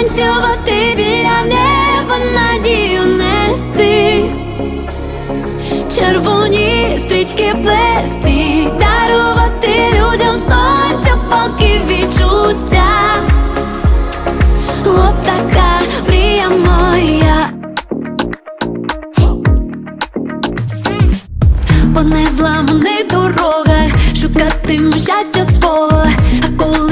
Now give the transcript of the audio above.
танцювати біля неба, надію нести, червоні стрічки плести, дарувати людям сонця, палки відчуття. От така мрія моя. По незламаних дорогах шукатиму щастя свого, а коли